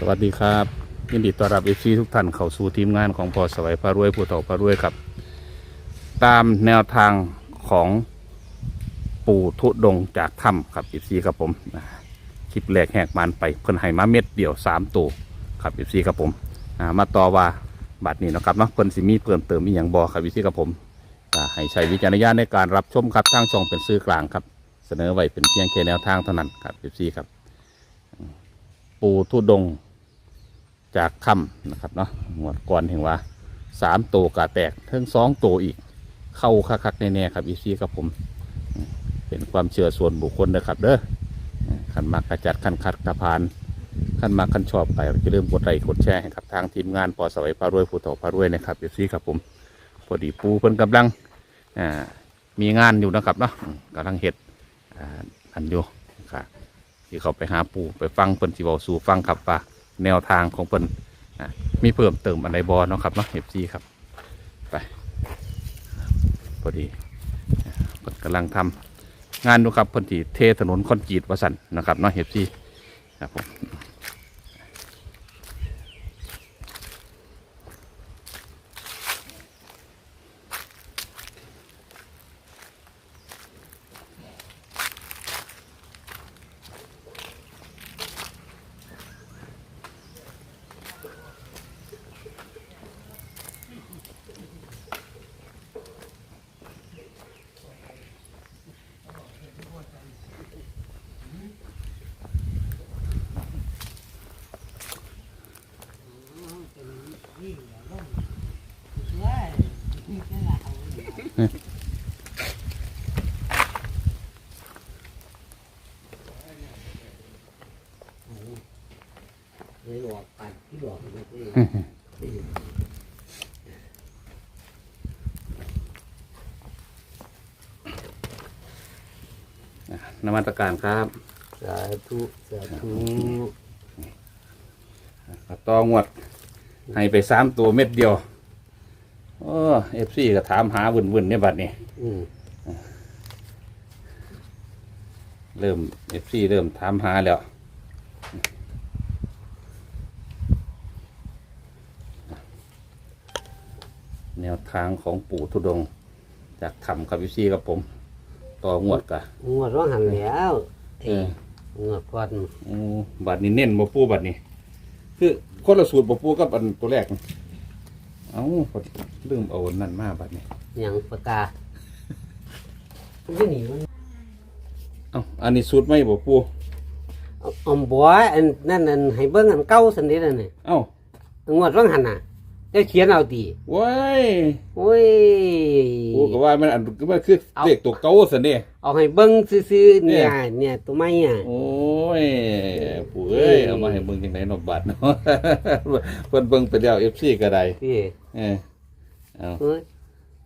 สวัสดีครับ ยินดีต้อนรับเอฟซีทุกท่านเข้าสู่ทีมงานของพอสวัยพารวยผู้เฒ่าพารวยครับ ตามแนวทางของปู่ทุดงจากถ้ำครับเอฟซีครับผมคลิปแรกแหกมันไปเพิ่นให้มาเม็ดเดียวสามตัวครับเอฟซีครับผมมาต่อว่าบัตรนี้นะครับเนาะเพิ่นสิมีเพิ่มเติมอีกอย่างบอครับเอฟซีครับผมให้ใช้วิจารณญาณในการรับชมครับทางช่องเป็นสื่อกลางครับ เสนอไว้เป็นเพียงแค่แนวทางเท่านั้นครับเอฟซีครับ ปูทุดง จากถ้ำนะครับเนาะหมวดก่อนเห็นว่าสามตัวกาแตกเทั้งสองตัวอีก เข้าคักๆแน่ๆครับอีซี่ครับผม เป็นความเชื่อส่วนบุคคลนะครับเด้อขันมากระจัดขันคัดกระพานขันมาขันชอบไปจะเริ่าลืมกดไลค์กดแชร์ให้กับทางทีมงานปอสวัยพารวยผู้ต่อพารวยนะครับอีซี่ครับผมพอดีปูเพิ่นกำลังอ่ามีงานอยู่นะครับเนาะกำลังเห็ดอ่าอันอยู่ครับที่เขาไปหาปูไปฟังเพิ่นสิเว้าสู่ฟังครับว่า แนวทางของเพิ่นอะมีเพิ่มเติมอันใดบ่เนาะครับเนาะ FC ครับไปพอดีเพิ่นกำลังทำงานดูครับเพิ่นที่เทถนนคอนกรีตวสันนะครับเนาะ FC ครับผม อะนมัสการครับ สาธุ สาธุตองวด ให้ไปสามตัวเม็ดเดียวโอ้ FC ก็ถามหาวุ่นๆเนี่ยบัดนี้ อืมเริ่ม FC เริ่มถามหาแล้วแนวทางของปู่ทุดงค์จากถ้ำครับพี่ซีกับผม ต่องวดกะงวดร้องหันแล้วเอองวดก่อนโอ้บัดนี้เน้นบ่ปูบัดนี้ คือ คนละสูตรบ่ปูกับอันตัวแรก เอ้าพอลืมเอาอันนั่นมาบัดนี้หยังปากกามันจะหนีมันเอ้าอันนี้สูตรไม่บ่ปูเอาเอมบัวอันนั่นอันให้เบิ่งอันเก่าสันนิดอันนี่เอ้างวดร้องหันน่ะเจะเขียนเอาตีว้ายโอ้ยปูก็ว่ามันอันมันคือเอา เลขตัวเก่าซั่นเด้เอาให้เบิ่งซื่อๆเนี่ย เนี่ยเนี่ยตัวไม้อะ โอ้ยปู่เอ้ยเอามาให้เบิ่งจังไดเนาะบัดเนาะ เพิ่นเบิ่งไปแล้ว FC ก็ได้พี่เออเอาเอ้ย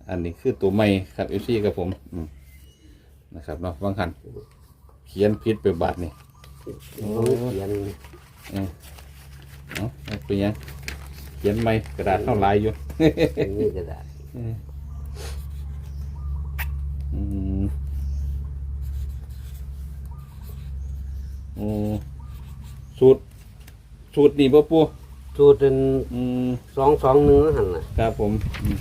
อันนี้คือตัวใหม่ครับเอฟซีกับผมอืมนะครับเนาะบางคันเขียนผิดไปบาทนี่ผมเขียนเออเอาเอาเป็นยัง เขียนใหม่กระดาษเท่าลายอยู่อันนี้ก็ได้เอออืมโอ้สูตร สูตรนี่ป่ปูสูตรเป็นอืมสองสองหนึ่งหันน่ะ ครับผมอืม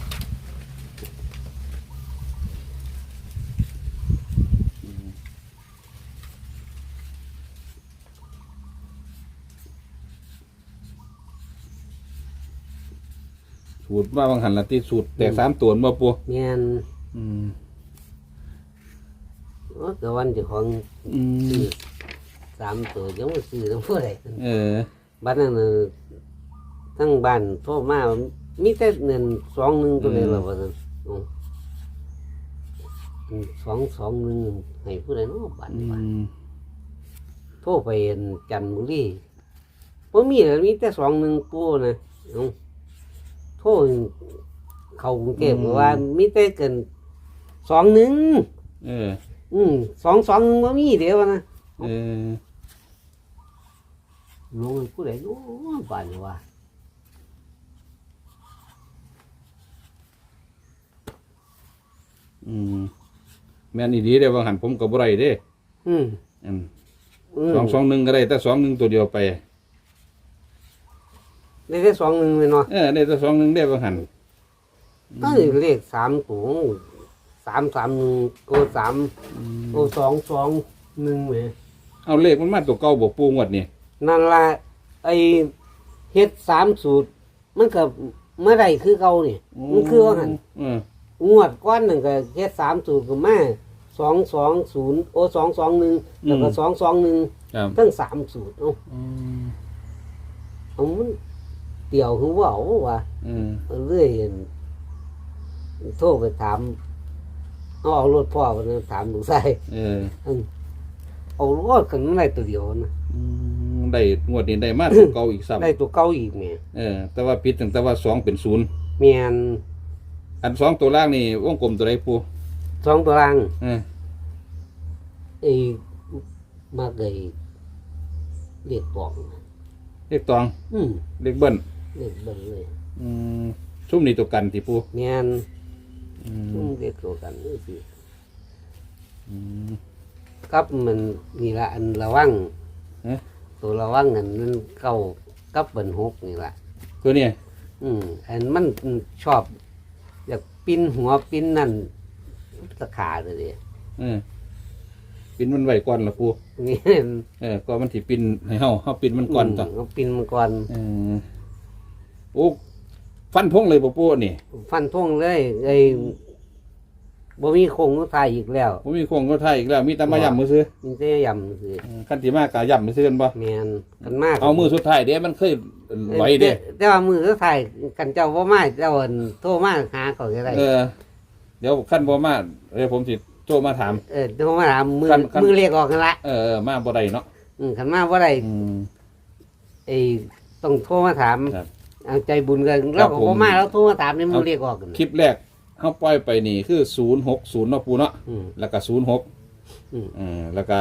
สูตรว่าบางหันละที่สูตรแตกสามตัวมาปูแม่นอืมโอ้แต่วันเจ้าของอืมซื้อสามตัวยังไม่ซื้อทั้งผู้ใดเออบ้านนั้นน่ะทั้งบ้านโทรมามีแต่เงินสองหนึ่งตัวเลยอืมละว่าซั่นอ๋ออืมสองสองหนึ่งให้ผู้ใดเนาะบ้านอืนี้วะมโทรไปอั่นจันทบุรีบ่มีแล้วมีแต่สองหนึ่งปูนะเอา โทรเข้ากรุงเทพบอกว่ามีแต่เกินสองหนึ่งเออ อืมสองสองหนึ่งบ่มีเดี๋ยวนะเออ ลงผู้ใดเนาะบ้านนี้วะอืม แม่นอีดีเด้บางหันผมกับไรเด้อืมอืมอืมสองสองหนึ่งก็ได้แต่สองหนึ่งตัวเดียวไป ได้แต่สองหนึ่งเลยเนาะเออได้แต่สองหนึ่งได้บางหันก็เลขสามตัวสามสามหนึ่งโอสามโอสองสองหนึ่งไหมเอาเลขมันมาตัวเก่าบ่ปูงวดนี่นั่นละไอเฮ็ดสามสูตร มันก็เมื่อไรคือเขานี่มันคือว่าหันเอองวดก้อนหนึ่งก็เฮ็ดสามสูตรก็มาสองสองศูนย์โอสองสองหนึ่งแล้วก็สองสองหนึ่งครับทั้งสามสูตรเอาอืมเอามัน เตี่ยวคือว่าเอาว่าอืมเรื่อยเห็นโทรไปถามเอาเอารถพ่อไปถามลูกชายเอออืมเอารถกันได้ตัวเดียวนะอืมได้งวดนี้ได้มาตัวเก่าอีกซ้ได้ตัวเก่าอีกเนี่ยำเออ แต่ว่าผิดตั้งแต่ว่าสองเป็นศูนย์เมียนอันสองตัวล่างนี่วงกลมตัวใดปูสองตัวรังเออไอ้มาเกยเรียกบอกเลขตอง อืมเลขเบิ้ล เรียกเบิ่งเลยอืมชุ่มนี่ตัวกันที่ปูเมียนอือืมมเรียกตัวกันนี่สิอืม กับมันนี่ละอันระวังเอ๊ะตัวระวังอันนั้นเก้ากับเบิ่นหกนี่ละตัวเนี้ยอืมอันมันชอบอยากปิ้นหัวปิ้นนั่นตะขาเลยดิเออปินมันไว้ก่อนละปูนี่เออก็มันสิปินให้เฮาเฮาปินมันก่อนต่อเอาปิ้นมันก่อน เออ โอ้ฟันพงเลยบ่ปูนี่ฟันท่งเลยไอ้บ่มีโคงก็ตายอีกแล้วผมมีโครงก็ไทยอีกแล้วมีแต่มาย่ำมือซื้อมีแต่ยำคือเออคันที่มากกะย่ำมือซื้อกันบ่แมนกันมากเอามือสุดท้ายเด้มันเคยไหวเด้แต่แต่ว่ามือก็ถ่ายกันเจ้าบ่มาเจ้าอั่นโทรมาหาเขาก็ได้เออ เดี๋ยวขั้นบ่มาเดี๋ยวผมสิโทรมาถาม เออโทรมาถามมือกันกัน มือเรียกออกกันละเออเออมาบ่ได้เนาะอืมคันมาบ่ได้อืมไอ้ต้องโทรมาถามครับ เอาใจบุญกันเราก็ผมบ่มาแล้วโทรมาถามในมือเรียกออกกัน คลิปแรกเฮาปล่อยไปนี่คือ 060เนาะปูเนาะอืมแล้วก็06อืมเออแล้วก็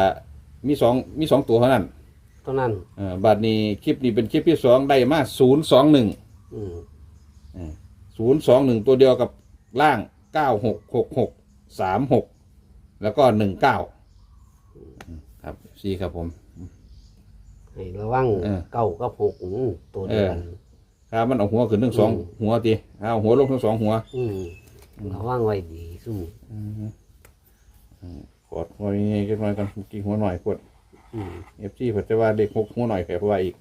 มีสองมีสองตัวเท่านั้นเท่านั้น เออบัดนี้คลิปนี้เป็นคลิปที่สองได้มา021 อืมศูนย์สองหนึ่งตัวเดียวกับล่างเก้าหกหกหกสามหกแล้วก็หนึ่งเก้าครับสี่ครับผม ให้ระวังเออ เก้ากับหกอืมตัวเดียวกัน ครับมันเอาหัวขึ้นทั้งสองอืมหัวตีเอาหัวลงทั้งสองหัว อืมระวังไว้ดีซุ่มกดหัวนี้กันหน่อยกันกี่หัวหน่อยกดอืมเอฟซีเผื่อจะว่าเด็กหกหัวหน่อยแผลเพราะว่าอีก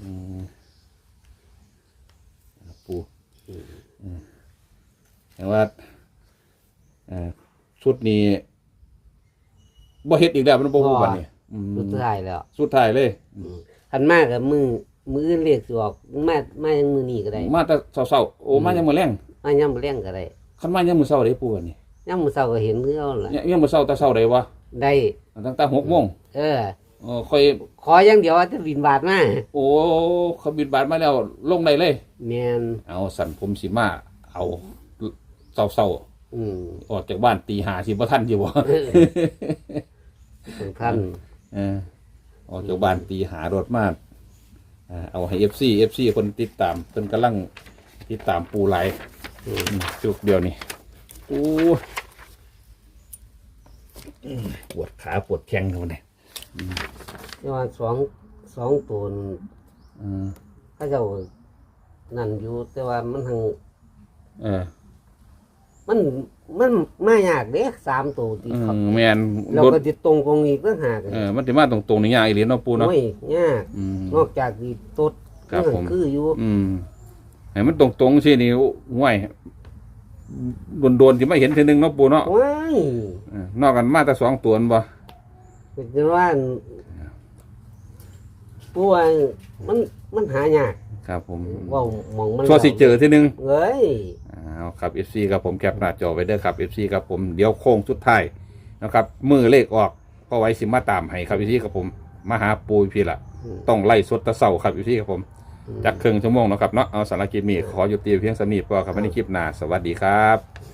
อืมปูอืมแต่ว่าเอ่อชุดนี้บ่เฮ็ดอีกแล้วมันบ่ฮู้บัดนี้อืมสุดท้ายแล้ว สุดท้ายเลย คันมากกับมือมืออื่นเรียกสิออกมามายังมือนี้ก็ได้ มาแต่เช้าๆโอ้มายังมื้อแรงมายังบ่เลี้ยงก็ได้คันมายังมื้อเช้าได้ปูอันนี้ยังมือเช้าก็เห็นคือเอาล่ะยังมื้อเช้าแต่เช้าได้วะได้ตั้งแต่6โมงเออเออค่อยขออย่างเดียวว่าจะบินบาทมาโอ้เขาบินบาทมาแล้วลงได้เลยแม่นเอาสั่นผมสิมาเอาเช้าๆอืมออกจากบ้านตีหาสิบ่ทันสิบ่ของท่านเออ ออกจากบ้านตีหารถมาอ่าเอาให้ FC FC คนติดตามเพิ่นกำลังติดตามปูไหลายอืมอืมจุกเดียวนี่โอ้ยอืมปวดขาปวดแข้งเขาเนี่ยแต่ว่าสองสองตัวนั้นอืม เขาเจ้านั่นอยู่แต่ว่ามันทางเออ มันมันมายากเด้สามตัวที่อืเขามแม่นเรารถก็ติดตรงกองอีกต่างหากเออมันสิมาตรงๆนี่ยากอีหลีเนาะปูเนาะโอ้ยยากอืม นอกจากที่ตดครับผม คืออยู่อืมให้มันตรงๆสินี่ห่วยโดนๆสิมาเห็นทีนึงเนาะปูเนาะว้ายเออนอกกันมาแต่สองตัวนั่นบ่ เป็นว่าผู้ว่ามันมันหายากครับผมเว่ามองมันชัวร์สิเจอทีนึงเอ้ย เอาครับ FC ครับผมแคปหน้าจอไว้เด้อครับ FC ครับผมเดี๋ยวโค้งสุดท้ายนะครับมือเลขออกก็ไว้สิมาตามให้ครับ FC ครับผมมาหาปูพี่ละอืมต้องไล่สดแตะเสาครับ FC ครับผมจักครึ่งชั่วโมงเนาะครับเนาะเอาสารกิจมีขอหยุดตีเพียงสำนีพอครับวันนี้คลิปหน้าสวัสดีครับ